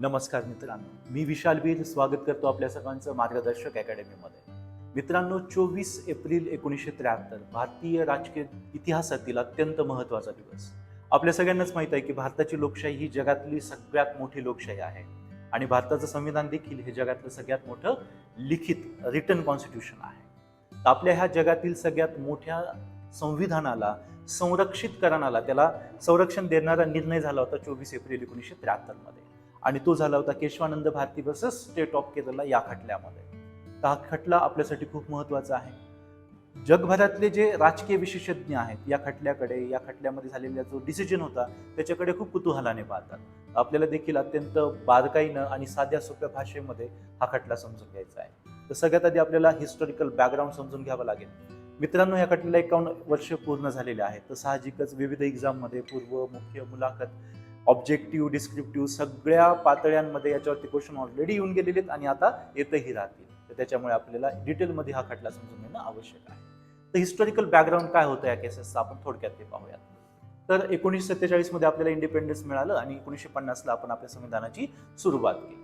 नमस्कार मित्रांनो. मी विशाल बीर स्वागत करतो आपल्या सगळ्यांचं मार्गदर्शक अकॅडमीमध्ये. मित्रांनो चोवीस एप्रिल एकोणीसशे त्र्याहत्तर भारतीय राजकीय इतिहासातील अत्यंत महत्त्वाचा दिवस. आपल्या सगळ्यांनाच माहीत आहे की भारताची लोकशाही ही जगातली सगळ्यात मोठी लोकशाही आहे. आणि भारताचं संविधान देखील हे जगातलं सगळ्यात मोठं लिखित रिटर्न कॉन्स्टिट्यूशन आहे. आपल्या ह्या जगातील सगळ्यात मोठ्या संविधानाला संरक्षित करणारा त्याला संरक्षण देणारा निर्णय झाला होता चोवीस एप्रिल एकोणीसशे त्र्याहत्तरमध्ये. आणि तो झाला होता Keshavananda Bharati versus state of Kerala या खटल्यामध्ये. तर हा खटला आपल्यासाठी खूप महत्त्वाचा आहे. जगभरातले जे राजकीय विशेषज्ञ आहेत या खटल्याकडे या खटल्यामध्ये झालेला जो डिसिजन होता त्याच्याकडे खूप कुतूहलाने पाहतात. आपल्याला देखील अत्यंत बारकाईनं आणि साध्या सोप्या भाषेमध्ये हा खटला समजून घ्यायचा आहे. तर सगळ्यात आधी आपल्याला हिस्टॉरिकल बॅकग्राऊंड समजून घ्यावं लागेल. मित्रांनो या खटल्याला एकावन्न वर्ष पूर्ण झालेले आहेत. तर साहजिकच विविध एक्झाममध्ये पूर्व मुख्य मुलाखत ऑब्जेक्टिव्ह डिस्क्रिप्टिव्ह सगळ्या पातळ्यांमध्ये याच्यावरती क्वेश्चन ऑलरेडी येऊन गेलेले आहेत आणि आता येतही राहतील. तर त्याच्यामुळे आपल्याला डिटेलमध्ये हा खटला समजून घेणं आवश्यक आहे. तर हिस्टॉरिकल बॅकग्राऊंड काय होतं या केसेसचा आपण थोडक्यात ते पाहूयात. तर एकोणीसशे सत्तेचाळीसमध्ये आपल्याला इंडिपेंडन्स मिळालं आणि एकोणीसशे पन्नासला आपण आपल्या संविधानाची सुरुवात केली.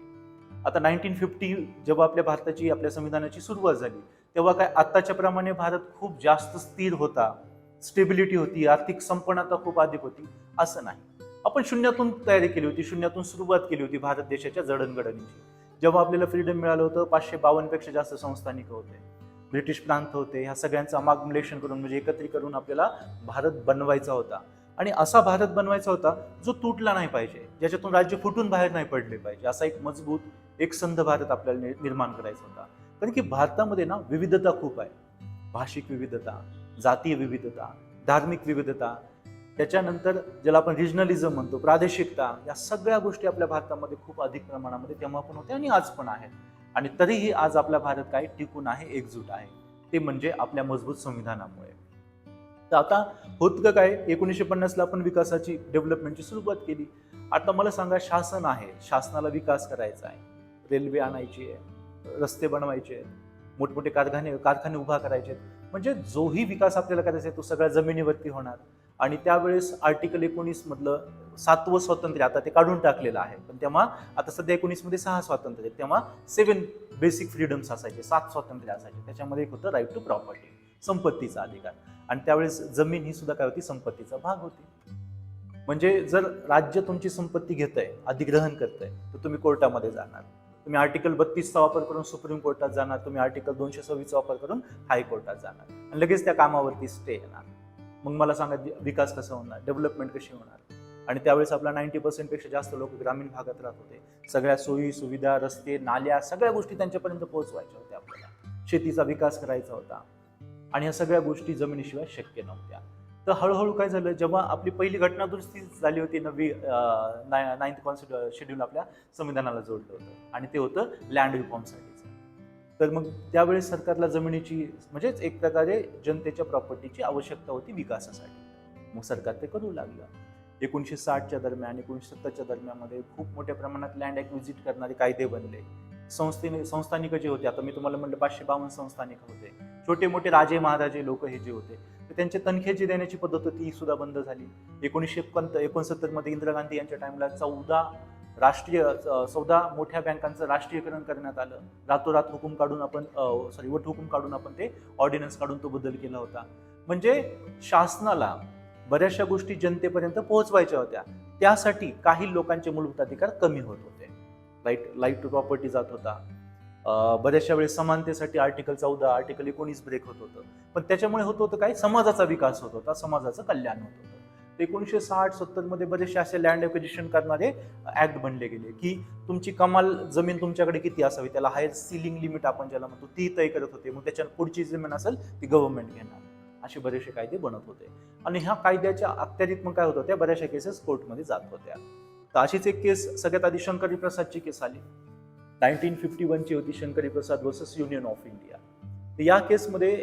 आता नाईन्टीन फिफ्टी जेव्हा आपल्या भारताची आपल्या संविधानाची सुरुवात झाली तेव्हा काय आत्ताच्या प्रमाणे भारत खूप जास्त स्थिर होता स्टेबिलिटी होती आर्थिक संपन्नता खूप अधिक होती असं नाही. आपण शून्यातून तयारी केली होती शून्यातून सुरुवात केली होती भारत देशाच्या जडणघडणीची. जेव्हा आपल्याला फ्रीडम मिळालं होतं पाचशे बावन्नपेक्षा जास्त संस्थानिक होते. ब्रिटिश प्रांत होते. ह्या सगळ्यांचं अमागमुलेशन करून म्हणजे एकत्रित करून आपल्याला भारत बनवायचा होता. आणि असा भारत बनवायचा होता जो तुटला नाही पाहिजे. ज्याच्यातून राज्य फुटून बाहेर नाही पडले पाहिजे. असा एक मजबूत एक संध भारत आपल्याला निर्माण करायचा होता. कारण की भारतामध्ये ना विविधता खूप आहे. भाषिक विविधता जातीय विविधता धार्मिक विविधता त्याच्यानंतर ज्याला आपण रिजनलिझम म्हणतो प्रादेशिकता या सगळ्या गोष्टी आपल्या भारतामध्ये खूप अधिक प्रमाणामध्ये तेव्हा पण होत्या आणि आज पण आहेत. आणि तरीही आज आपला भारत काय टिकून आहे एकजूट आहे. ते म्हणजे आपल्या मजबूत संविधानामुळे. तर आता होतं काय एकोणीसशे पन्नासला आपण विकासाची डेव्हलपमेंटची सुरुवात केली. आता मला सांगा शासन आहे. शासनाला विकास करायचा आहे. रेल्वे आणायची आहे रस्ते बनवायचे आहेत मोठमोठे कारखाने कारखाने उभा करायचे आहेत. म्हणजे जोही विकास आपल्याला करायचा आहे तो सगळ्या जमिनीवरती होणार. आणि त्यावेळेस आर्टिकल एकोणीस मधलं सातवं स्वातंत्र्य आता ते काढून टाकलेलं आहे. पण तेव्हा आता सध्या एकोणीसमध्ये सहा स्वातंत्र्य आहेत. तेव्हा सेवन बेसिक फ्रीडम्स असायचे सात स्वातंत्र्य असायचे. त्याच्यामध्ये एक होतं राईट टू प्रॉपर्टी संपत्तीचा अधिकार. आणि त्यावेळेस जमीन ही सुद्धा काय होती? संपत्तीचा भाग होती. म्हणजे जर राज्य तुमची संपत्ती घेत आहे अधिग्रहण करत आहे तर तुम्ही कोर्टामध्ये जाणार. तुम्ही आर्टिकल बत्तीसचा वापर करून सुप्रीम कोर्टात जाणार. तुम्ही आर्टिकल दोनशे सव्वीसचा वापर करून हायकोर्टात जाणार. आणि लगेच त्या कामावरती स्टे येणार. मग मला सांगा विकास कसा होणार? डेव्हलपमेंट कशी होणार? आणि त्यावेळेस आपला नाईन्टी पर्सेंटपेक्षा जास्त लोक ग्रामीण भागात राहत होते. सगळ्या सोयी सुविधा रस्ते नाल्या सगळ्या गोष्टी त्यांच्यापर्यंत पोहोचवायच्या होत्या आपल्याला. शेतीचा विकास करायचा होता. आणि ह्या सगळ्या गोष्टी जमिनीशिवाय शक्य नव्हत्या. तर हळूहळू काय झालं जेव्हा आपली पहिली घटना दुरुस्ती झाली होती नवी नाईन्थ कॉन्स्टिट्यू शेड्यूल आपल्या संविधानाला जोडलं होतं. आणि ते होतं लँड रिफॉर्मसाठी तर मग त्यावेळेस सरकारला जमिनीची म्हणजेच एक प्रकारे जनतेच्या प्रॉपर्टीची आवश्यकता होती विकासासाठी. मग सरकार ते करू लागलं. एकोणीसशे साठच्या दरम्यान एकोणीसशे सत्तरच्या दरम्यानमध्ये खूप मोठ्या प्रमाणात लँड ॲक्विजिट करणारे कायदे बनले. संस्थेने संस्थानिक जे होते आता मी तुम्हाला म्हणलं पाचशे बावन्न संस्थानिक होते. छोटे मोठे राजे महाराजे लोक हे जे होते तर त्यांचे तनखेची देण्याची पद्धत होती ही सुद्धा बंद झाली. एकोणीसशे एकोणत एकोणसत्तरमध्ये इंदिरा गांधी यांच्या टाईमला चौदा राष्ट्रीय चौदा मोठ्या बँकांचं राष्ट्रीयकरण करण्यात आलं. रातोरात हुकूम काढून आपण सॉरी वट हुकूम काढून आपण ते ऑर्डिनन्स काढून तो बदल केला होता. म्हणजे शासनाला बऱ्याचशा गोष्टी जनतेपर्यंत पोहोचवायच्या होत्या. त्यासाठी काही लोकांचे मूलभूत अधिकार कमी होत होते. राईट लाइट टू प्रॉपर्टी जात होता. बऱ्याचशा वेळेस समानतेसाठी आर्टिकल चौदा आर्टिकल एकोणीस ब्रेक होत होतं. पण त्याच्यामुळे होत होतं काय? समाजाचा विकास होत होता समाजाचं कल्याण होत होतं. एकोणीसशे साठ सत्तरमध्ये बरेचसे असे लँड एक्विजिशन करणारे ऍक्ट बनले गेले की तुमची कमाल जमीन तुमच्याकडे किती असावी? त्याला हायर सिलिंग लिमिट आपण ज्याला म्हणतो ती तय करत होते. मग त्याच्या पुढची जमीन असेल ती गव्हर्नमेंट घेणार. असे बरेचसे कायदे बनत होते. आणि ह्या कायद्याच्या अखत्यारीत मग काय होत होत्या? बऱ्याचशा केसेस कोर्टमध्ये जात होत्या. तर अशीच एक केस सगळ्यात आधी शंकरी प्रसादची केस आली. नाईन्टीन फिफ्टी वनची होती Shankari Prasad versus union of India तर या केसमध्ये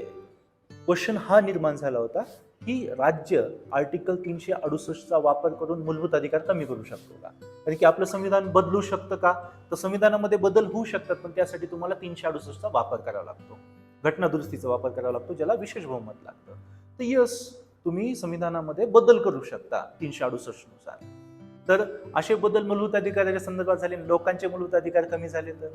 क्वेश्चन हा निर्माण झाला होता की राज्य आर्टिकल तीनशे अडुसष्टचा वापर करून मूलभूत अधिकार कमी करू शकतो का? कारण की आपलं संविधान बदलू शकतं का? तर संविधानामध्ये बदल होऊ शकतात पण त्यासाठी तुम्हाला तीनशे अडुसष्टचा वापर करावा लागतो. घटनादुरुस्तीचा वापर करावा लागतो ज्याला विशेष बहुमत लागतं. तर यस तुम्ही संविधानामध्ये बदल करू शकता तीनशे अडुसष्टनुसार तर असे बदल मूलभूत अधिकाराच्या संदर्भात झाले लोकांचे मूलभूत अधिकार कमी झाले तर?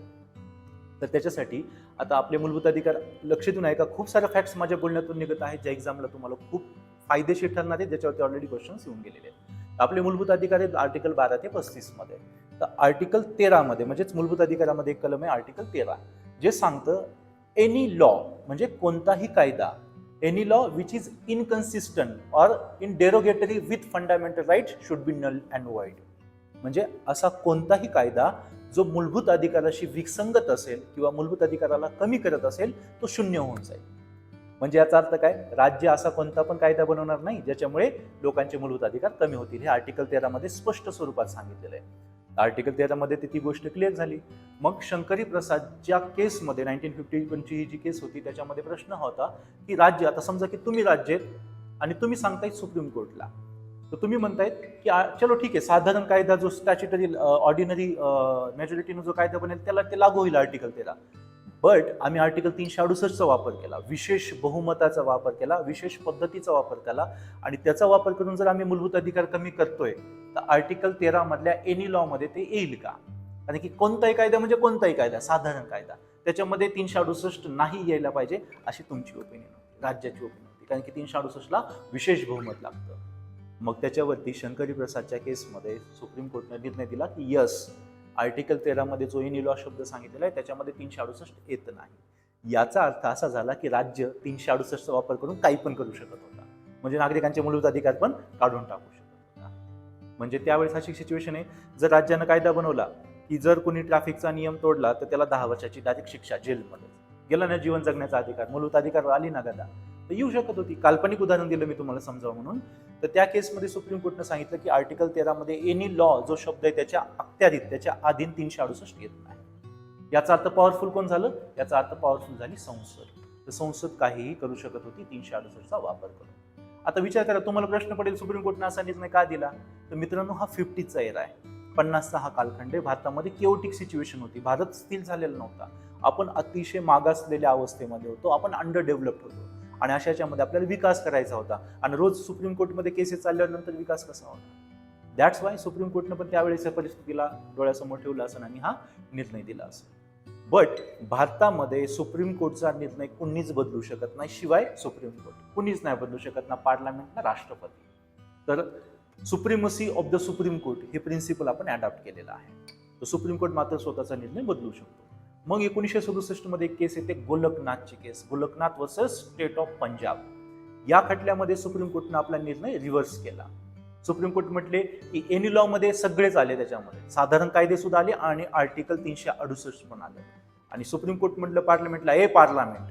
तर त्याच्यासाठी आता आपले मूलभूत अधिकार लक्ष देऊन आहे का? खूप साऱ्या फॅक्ट्स माझ्या बोलण्यातून निघत आहेत ज्या एक्झामला तुम्हाला खूप फायदेशीर ठरणार आहेत ज्याच्यावरती ऑलरेडी क्वेश्चन्स येऊन गेलेले आहेत. आपले मूलभूत अधिकार आहेत आर्टिकल बारा ते पस्तीसमध्ये तर आर्टिकल तेरामध्ये म्हणजेच मूलभूत अधिकारामध्ये एक कलम आहे आर्टिकल तेरा जे सांगतं एनी लॉ म्हणजे कोणताही कायदा any law which is inconsistent or in derogatory with fundamental right should be null and void म्हणजे असा कोणताही कायदा जो मूलभूत अधिकाराशी विसंगत असेल किंवा मूलभूत अधिकाराला कमी करत असेल तो शून्य होऊन जाईल. म्हणजे याचा अर्थ काय? राज्य असा कोणता पण कायदा बनवणार नाही ज्याच्यामुळे लोकांचे मूलभूत अधिकार कमी होतील. हे आर्टिकल तेरामध्ये स्पष्ट स्वरूपात सांगितलेलं आहे. आर्टिकल तेरामध्ये ती गोष्ट क्लिअर झाली. मग शंकरी प्रसाद ज्या केसमध्ये नाईन्टीन फिफ्टी वनची ही जी केस होती त्याच्यामध्ये प्रश्न होता की राज्य आता समजा की तुम्ही राज्य आणि तुम्ही सांगताय सुप्रीम कोर्टला तर तुम्ही म्हणतायत की चलो ठीक आहे साधारण कायदा जो स्टॅच्युटरी ऑर्डिनरी मेजॉरिटीनं जो कायदा बनेल त्याला ते लागू होईल आर्टिकल तेरा बट आम्ही आर्टिकल तीनशे अडुसष्टचा वापर केला विशेष बहुमताचा वापर केला विशेष पद्धतीचा वापर केला. आणि त्याचा वापर करून जर आम्ही मूलभूत अधिकार कमी करतोय तर आर्टिकल तेरामधल्या एनी लॉमध्ये ते येईल का? कारण की कोणताही कायदा म्हणजे कोणताही कायदा साधारण कायदा. त्याच्यामध्ये तीनशे अडुसष्ट नाही यायला पाहिजे अशी तुमची ओपिनियन होती राज्याची ओपिनियन होती. कारण की तीनशे अडुसष्टला विशेष बहुमत लागतं. मग त्याच्यावरती शंकरी प्रसादच्या केसमध्ये सुप्रीम कोर्टने निर्णय दिला की यस आर्टिकल तेरामध्ये जो एनी लॉ शब्द सांगितलेला आहे त्याच्यामध्ये तीनशे अडुसष्ट येत नाही. याचा अर्थ असा झाला की राज्य तीनशे अडुसष्टचा वापर करून काही पण करू शकत होता. म्हणजे नागरिकांचे मूलभूत अधिकार पण काढून टाकू शकत होता. म्हणजे त्यावेळेस अशी सिच्युएशन आहे जर राज्यानं कायदा बनवला की जर कोणी ट्रॅफिकचा नियम तोडला तर त्याला दहा वर्षाची डायरेक्ट शिक्षा जेलमध्ये. गेला ना जीवन जगण्याचा अधिकार मूलभूत अधिकार आली ना गदा. तर येऊ शकत होती. काल्पनिक उदाहरण दिलं मी तुम्हाला समजावं म्हणून. तर त्या केसमध्ये सुप्रीम कोर्टनं सांगितलं की आर्टिकल तेरामध्ये एनी लॉ जो शब्द आहे त्याच्या अत्याधित त्याच्या अधीन तीनशे अडुसष्ट येत नाही. याचा अर्थ पॉवरफुल कोण झालं? याचा अर्थ पॉवरफुल झाली संसद. तर संसद काहीही करू शकत होती तीनशे अडुसष्टचा वापर करून. आता विचार करा तुम्हाला प्रश्न पडेल सुप्रीम कोर्टनं असा निर्णय का दिला? तर मित्रांनो हा फिफ्टीचा एरा आहे. पन्नासचा हा कालखंड आहे. भारतामध्ये केओटिक सिच्युएशन होती. भारत स्थिर झालेला नव्हता. आपण अतिशय मागासलेल्या अवस्थेमध्ये होतो. आपण अंडर डेव्हलप्ड होतो. आणि अशा याच्यामध्ये आपल्याला विकास करायचा होता. आणि रोज सुप्रीम कोर्टमध्ये केसेस चालल्यानंतर विकास कसा होता? दॅट्स वाय सुप्रीम कोर्टनं पण त्यावेळेस परिस्थितीला डोळ्यासमोर ठेवलं असं आणि हा निर्णय दिला असेल बट भारतामध्ये सुप्रीम कोर्टचा निर्णय कुणीच बदलू शकत नाही शिवाय सुप्रीम कोर्ट. कुणीच नाही बदलू शकत ना पार्लमेंट ना राष्ट्रपती. तर supremacy of the supreme court हे प्रिन्सिपल आपण अडॉप्ट केलेलं आहे. तर सुप्रीम कोर्ट मात्र स्वतःचा निर्णय बदलू शकतो. मग एकोणीसशे सदुसष्टमध्ये एक केस येते गोलकनाथची केस. Golaknath versus state of Punjab या खटल्यामध्ये सुप्रीम कोर्टनं आपला निर्णय रिव्हर्स केला. सुप्रीम कोर्ट म्हटले की एनी लॉमध्ये सगळेच आले त्याच्यामध्ये. साधारण कायदे सुद्धा आले आणि आर्टिकल तीनशे अडुसष्ट पण आले. आणि सुप्रीम कोर्ट म्हटलं पार्लमेंटला ए पार्लमेंट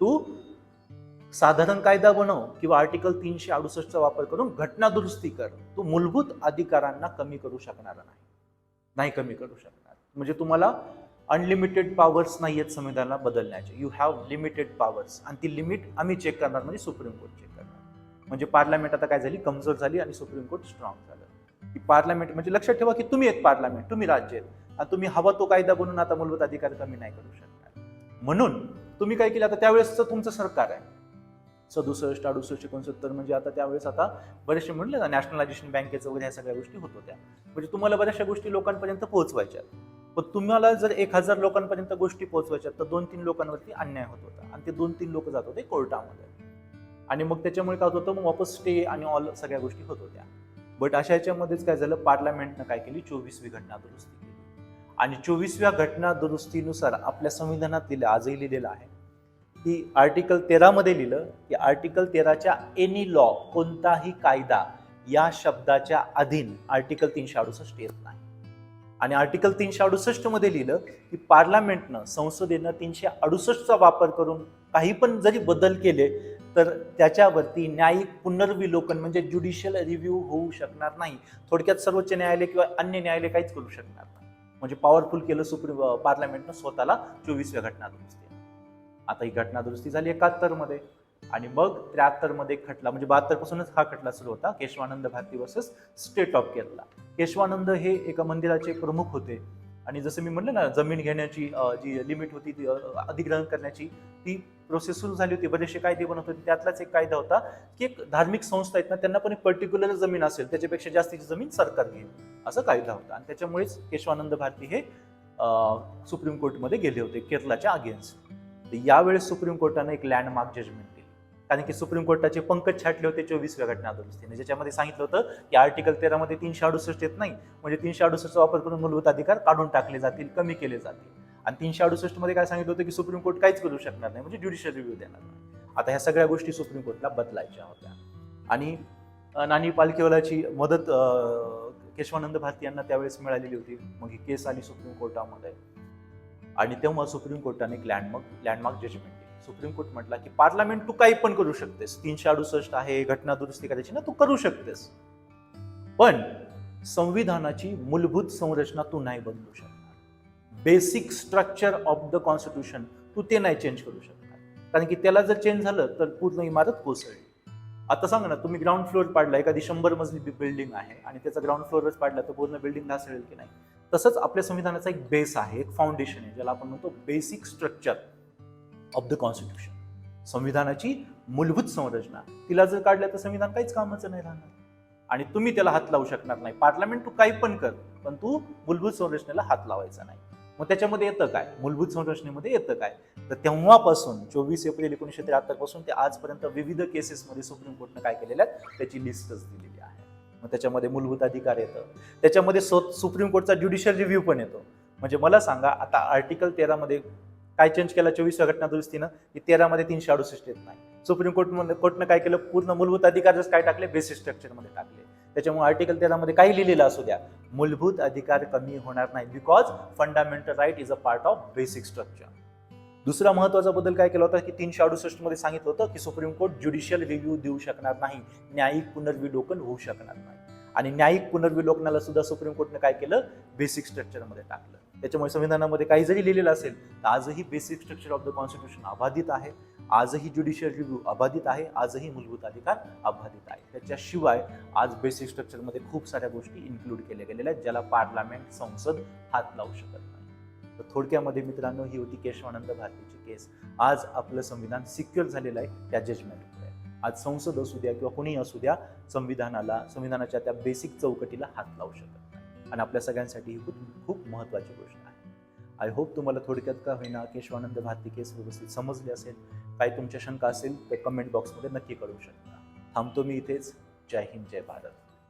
तू साधारण कायदा बनव किंवा आर्टिकल तीनशे अडुसष्टचा वापर करून घटना दुरुस्ती कर. तू मूलभूत अधिकारांना कमी करू शकणार नाही. नाही कमी करू शकणार. म्हणजे तुम्हाला अनलिमिटेड पॉवर्स नाही आहेत संविधानाला बदलण्याचे. यू हॅव लिमिटेड पॉवर्स आणि ती लिमिट आम्ही चेक करणार म्हणजे सुप्रीम कोर्ट चेक करणार. म्हणजे पार्लमेंट आता काय झाली? कमजोर झाली आणि सुप्रीम कोर्ट स्ट्रॉंग झालं. की पार्लमेंट म्हणजे लक्षात ठेवा की तुम्ही एक पार्लमेंट तुम्ही राज्य आहेत. आणि तुम्ही हवा तो कायदा बनून आता मूलभूत अधिकार कमी नाही करू शकणार. म्हणून तुम्ही काय केलं? आता त्यावेळेसचं तुमचं सरकार आहे. सदुसष्ट अडुसष्ट एकोणसत्तर म्हणजे आता त्यावेळेस आता बरेचसे म्हणले ना नॅशनलायझेशन बँकेचं वगैरे ह्या सगळ्या गोष्टी होत होत्या. म्हणजे तुम्हाला बऱ्याचशा गोष्टी लोकांपर्यंत पोहोचवायच्या पण तुम्हाला जर एक हजार लोकांपर्यंत गोष्टी पोहोचवायच्या तर दोन तीन लोकांवरती अन्याय होत होता. आणि ते दोन तीन लोक जात होते कोर्टामध्ये. आणि मग त्याच्यामुळे काय होत होतं मग वापस स्टे आणि ऑल सगळ्या गोष्टी होत होत्या. बट अशा याच्यामध्येच काय झालं पार्लमेंटनं काय केली चोवीसवी घटना दुरुस्ती केली. आणि चोवीसव्या घटना दुरुस्तीनुसार आपल्या संविधानात लिहिलं आजही लिहिलेलं आहे की आर्टिकल तेरामध्ये लिहिलं की आर्टिकल तेराच्या एनी लॉ कोणताही कायदा या शब्दाच्या अधीन आर्टिकल तीनशे अडुसष्ट येत नाही. आणि आर्टिकल तीनशे अडुसष्टमध्ये लिहिलं की पार्लमेंटनं संसदेनं तीनशे अडुसष्टचा वापर करून काही पण जरी बदल केले तर त्याच्यावरती न्यायिक पुनर्विलोकन म्हणजे ज्युडिशियल रिव्ह्यू होऊ शकणार नाही. थोडक्यात सर्वोच्च न्यायालय किंवा अन्य न्यायालय काहीच करू शकणार नाही. म्हणजे पॉवरफुल केलं सुप्रीम पार्लमेंटनं स्वतःला चोवीसव्या घटना दुरुस्ती आता ही घटना दुरुस्ती झाली एकाहत्तरमध्ये. आणि मग त्र्याहत्तरमध्ये एक खटला म्हणजे बहात्तर पासूनच हा खटला सुरू होता Keshavananda Bharati versus state of Kerala Keshavananda हे एका मंदिराचे प्रमुख होते. आणि जसं मी म्हणलं ना जमीन घेण्याची जी लिमिट होती ती अधिग्रहण करण्याची ती प्रोसेस सुरू झाली होती. बरेचसे कायदे बनत होते. त्यातलाच एक कायदा होता की एक धार्मिक संस्था आहेत ना त्यांना पण एक पर्टिक्युलर जमीन असेल. त्याच्यापेक्षा जास्तीची जमीन सरकार घेईल. असा कायदा होता. आणि त्याच्यामुळेच केशवानंद भारती हे सुप्रीम कोर्टमध्ये गेले होते केरळाच्या अगेन्स्ट यावेळेस सुप्रीम कोर्टाने एक लँडमार्क जजमेंट कारण की सुप्रीम कोर्टाचे पंकज छाटले होते चोवीसव्या घटना दुरुस्तीने ज्याच्यामध्ये सांगितलं होतं की आर्टिकल तेरामध्ये तीनशे अडुसष्ट येत नाही. म्हणजे तीनशे अडुसष्टचा वापर करून मूलभूत अधिकार काढून टाकले जातील कमी केले जातील. आणि तीनशे अडुसष्टमध्ये काय सांगितलं होतं की सुप्रीम कोर्ट काहीच करू शकणार नाही. म्हणजे ज्युडिशियल रिव्ह्यू देणार नाही. आता ह्या सगळ्या गोष्टी सुप्रीम कोर्टला बदलायच्या होत्या. आणि नानी पालखीवालाची मदत केशवानंद भारती यांना त्यावेळेस मिळालेली होती. मग ही केस आली सुप्रीम कोर्टामध्ये. आणि तेव्हा सुप्रीम कोर्टाने एक landmark landmark judgment supreme court म्हटला की पार्लमेंट तू काही पण करू शकतेस. तीनशे अडुसष्ट आहे घटना दुरुस्ती करायची ना तू करू शकतेस. पण संविधानाची मूलभूत संरचना तू नाही बदलू शकणार. Basic structure of the constitution तू ते नाही चेंज करू शकणार. कारण की त्याला जर चेंज झालं तर पूर्ण इमारत कोसळली. आता सांगा ना तुम्ही ग्राउंड फ्लोअर पाडला एखादी शंभर मजली बिल्डिंग आहे आणि त्याचा ग्राउंड फ्लोअरच पाडला तर पूर्ण बिल्डिंग ढासळेल की नाही? तसंच आपल्या संविधानाचा एक बेस आहे एक फाउंडेशन आहे ज्याला आपण म्हणतो basic structure of the constitution संविधानाची मूलभूत संरचना. तिला जर काढलं तर संविधान काहीच कामाचं नाही राहणार. आणि तुम्ही त्याला हात लावू शकणार नाही. पार्लमेंट तू काही पण कर पण तू मूलभूत संरचनेला हात लावायचा नाही. मग त्याच्यामध्ये येतं काय? मूलभूत संरचनेमध्ये येतं काय? तर तेव्हापासून चोवीस एप्रिल एकोणीसशे त्र्याहत्तरपासून ते आजपर्यंत विविध केसेसमध्ये सुप्रीम कोर्टनं काय केलेलं आहे त्याची लिस्टच दिलेली आहे. मग त्याच्यामध्ये मूलभूत अधिकार येतं. त्याच्यामध्ये सो- सुप्रीम कोर्टचा ज्युडिशियल रिव्ह्यू पण येतो. म्हणजे मला सांगा आता आर्टिकल तेरामध्ये काय चेंज केला? चोवीसव्या घटना दुरुस्तीनं की तेरामध्ये तीनशे अडुसष्ट येत नाही. सुप्रीम कोर्ट कोर्टनं काय केलं? पूर्ण मूलभूत अधिकारच काय टाकले? बेसिक स्ट्रक्चरमध्ये टाकले. त्याच्यामुळे आर्टिकल तेरामध्ये काही लिहिलेलं असू द्या. मूलभूत अधिकार कमी होणार नाही because fundamental right is a part of basic structure दुसरा महत्त्वाचा बदल काय केला होता? की तीनशे अडुसष्टमध्ये सांगितलं होतं की सुप्रीम कोर्ट ज्युडिशियल रिव्ह्यू देऊ शकणार नाही. न्यायिक पुनर्विलोकन होऊ शकणार नाही. आणि न्यायिक पुनर्विलोकनाला सुद्धा सुप्रीम कोर्टने काय केलं? बेसिक स्ट्रक्चरमध्ये टाकलं. त्याच्यामुळे संविधानामध्ये काही जरी लिहिलेलं असेल तर आजही basic structure of the constitution अबाधित आहे. आजही ज्युडिशियल रिव्ह्यू अबाधित आहे. आजही मूलभूत अधिकार अबाधित आहे. त्याच्याशिवाय आज बेसिक स्ट्रक्चरमध्ये खूप साऱ्या गोष्टी इन्क्लूड केल्या गेलेल्या आहेत ज्याला पार्लमेंट संसद हात लावू शकत नाही. तर थोडक्यामध्ये मित्रांनो ही होती केशवानंद भारतीची केस आज आपलं संविधान सिक्युअर झालेलं आहे त्या जजमेंटमुळे आज संसद असू द्या किंवा कोणीही असू द्या संविधानाला संविधानाच्या त्या बेसिक चौकटीला हात लावू शकत नाही. आणि आपल्या सगळ्यांसाठी ही खूप खूप महत्त्वाची गोष्ट आहे. आय होप तुम्हाला थोडक्यात का होईना केशवानंद भारती केस व्यवस्थित समजले असेल काही तुमच्या शंका असेल तर कमेंट बॉक्समध्ये नक्की कळवू शकता. थांबतो मी इथेच. जय हिंद जय भारत.